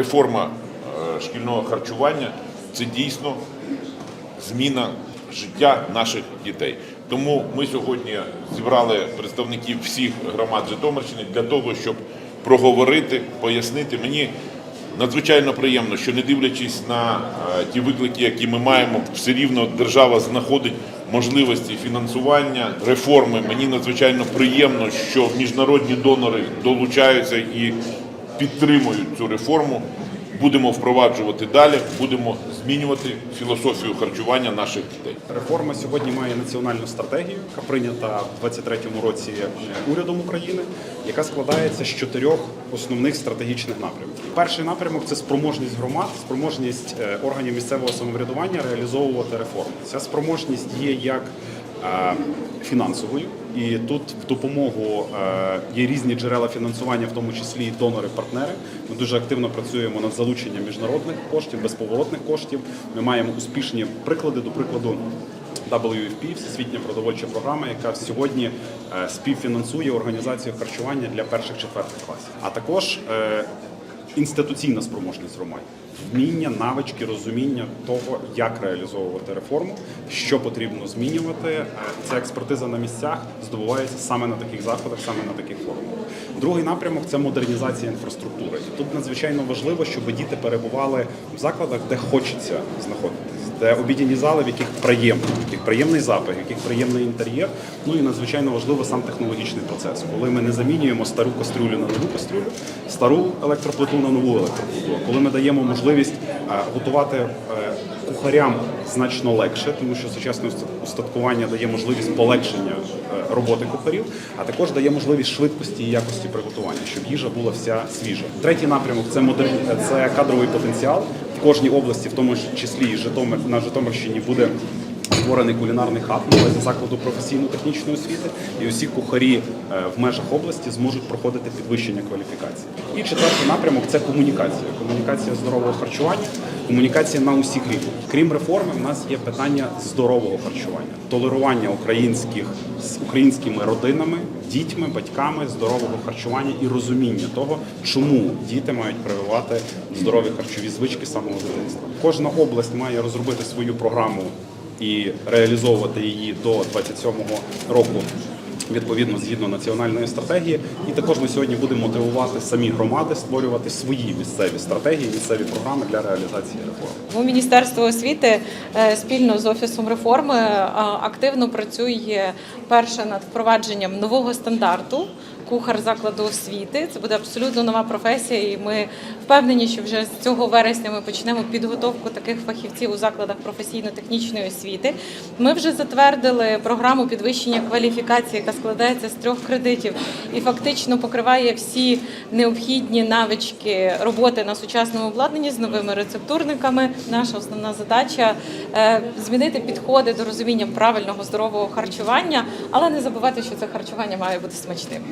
реформа е, шкільного харчування це дійсно зміна життя наших дітей. Тому ми сьогодні зібрали представників всіх громад Житомирщини для того, щоб проговорити, пояснити. Мені надзвичайно приємно, що не дивлячись на е, ті виклики, які ми маємо, все рівно держава знаходить можливості фінансування реформи. Мені надзвичайно приємно, що міжнародні донори долучаються і підтримують цю реформу. Будемо впроваджувати далі, будемо змінювати філософію харчування наших дітей. Реформа сьогодні має національну стратегію, яка прийнята в 23-му році е, урядом України, яка складається з чотирьох основних стратегічних напрямків. Перший напрямок це спроможність громад, спроможність е, органів місцевого самоврядування реалізовувати реформи. Ця спроможність є як фінансовою, і тут в допомогу е, є різні джерела фінансування, в тому числі і донори-партнери. Ми дуже активно працюємо над залученням міжнародних коштів, безповоротних коштів. Ми маємо успішні приклади, до прикладу. WFP, Всесвітня продовольча програма, яка сьогодні е, співфінансує організацію харчування для перших четвертих класів, а також е, інституційна спроможність громад, вміння, навички, розуміння того, як реалізовувати реформу, що потрібно змінювати. Ця експертиза на місцях здобувається саме на таких заходах, саме на таких форумах. Другий напрямок це модернізація інфраструктури. І тут надзвичайно важливо, щоб діти перебували в закладах, де хочеться знаходитись. Де обідні зали, в яких приємно, в яких приємний запах, в яких приємний інтер'єр. Ну і надзвичайно важливо сам технологічний процес, коли ми не замінюємо стару кастрюлю на нову кастрюлю, стару електроплиту на нову електроплиту. Коли ми даємо можливість е, готувати е, кухарям значно легше, тому що сучасне уст- устаткування дає можливість полегшення е, роботи кухарів, а також дає можливість швидкості і якості приготування, щоб їжа була вся свіжа. Третій напрямок це модерн... це кадровий потенціал. В кожній області, в тому числі і Житомир на Житомирщині, буде створений кулінарний хаб на закладу професійно-технічної освіти, і усі кухарі е, в межах області зможуть проходити підвищення кваліфікації. І четвертий напрямок це комунікація. Комунікація здорового харчування, комунікація на усіх рівнях. Крім реформи, в нас є питання здорового харчування, толерування українських з українськими родинами, дітьми, батьками здорового харчування і розуміння того, чому діти мають прививати здорові харчові звички самого дитинства. Кожна область має розробити свою програму і реалізовувати її до 27-го року. Відповідно, згідно національної стратегії, і також ми сьогодні будемо мотивувати самі громади створювати свої місцеві стратегії, місцеві програми для реалізації реформи. Тому Міністерство освіти е, спільно з офісом реформи е, активно працює перше над впровадженням нового стандарту. Кухар закладу освіти це буде абсолютно нова професія, і ми впевнені, що вже з цього вересня ми почнемо підготовку таких фахівців у закладах професійно-технічної освіти. Ми вже затвердили програму підвищення кваліфікації, яка складається з трьох кредитів і фактично покриває всі необхідні навички роботи на сучасному обладнанні з новими рецептурниками. Наша основна задача е, змінити підходи до розуміння правильного здорового харчування, але не забувати, що це харчування має бути смачним.